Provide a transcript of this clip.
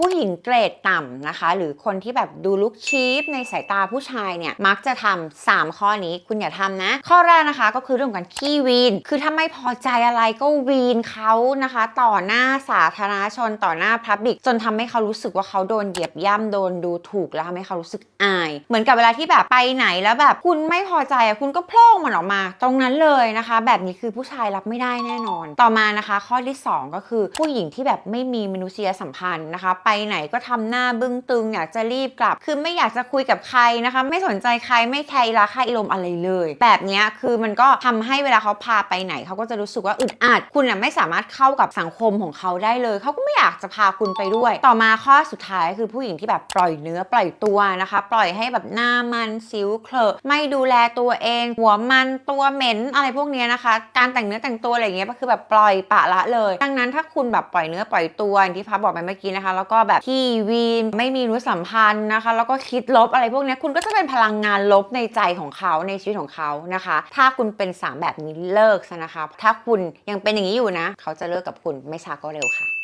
ผู้หญิงเกรดต่ำนะคะ หรือคนที่แบบดูลุกชีพในสายตาผู้ชายเนี่ย มักจะทำสามข้อนี้คุณอย่าทำนะ ข้อแรกนะคะก็คือเรื่องการขี้วีน คือถ้าไม่พอใจอะไรก็วีนเขานะคะ ต่อหน้าสาธารณชนต่อหน้าพับบิกจนทำให้เขารู้สึกว่าเขาโดนเหยียบย่ำโดนดูถูกแล้วทำให้เขารู้สึกอาย เหมือนกับเวลาที่แบบไปไหนแล้วแบบคุณไม่พอใจอะคุณก็โพล่งมันออกมา ตรงนั้นเลยนะคะ แบบนี้คือผู้ชายรับไม่ได้แน่นอน ต่อมานะคะ ข้อที่สองก็คือผู้หญิงที่แบบไม่มีมนุษยสัมพันธ์นะคะ ไปไหนก็ทำหน้าบึ้งตึงอยากจะรีบกลับ คือไม่อยากจะคุยกับใครนะคะ ไม่สนใจใครไม่แคร์ราคาอิลมอะไรเลย แบบนี้คือมันก็ทำให้เวลาเขาพาไปไหนเขาก็จะรู้สึกว่าอึดอัดคุณน่ะไม่สามารถเข้ากับสังคมของเขาได้เลย เขาก็ไม่อยากจะพาคุณไปด้วย ต่อมาข้อสุดท้ายคือผู้หญิงที่แบบปล่อยเนื้อปล่อยตัวนะคะ ปล่อยให้แบบหน้ามันสิวเคลอะไม่ดูแลตัวเอง หัวมันตัวเหม็นอะไรพวกนี้นะคะ การแต่งเนื้อแต่งตัวอะไรอย่างเงี้ยก็คือแบบปล่อยปะละเลย ดังนั้นถ้าคุณแบบปล่อยเนื้อปล่อยตัวอย่างที่พับบอกไปเมื่อกี้นะคะ แล้วก็แบบที่วีนไม่มีรู้สัมพันธ์นะคะ แล้วก็คิดลบอะไรพวกนี้คุณก็จะเป็นพลังงานลบในใจของเขาในชีวิตของเขานะคะ ถ้าคุณเป็นสามแบบนี้เลิกซะนะคะ ถ้าคุณยังเป็นอย่างนี้อยู่นะ เขาจะเลิกกับคุณไม่ช้าก็เร็วค่ะ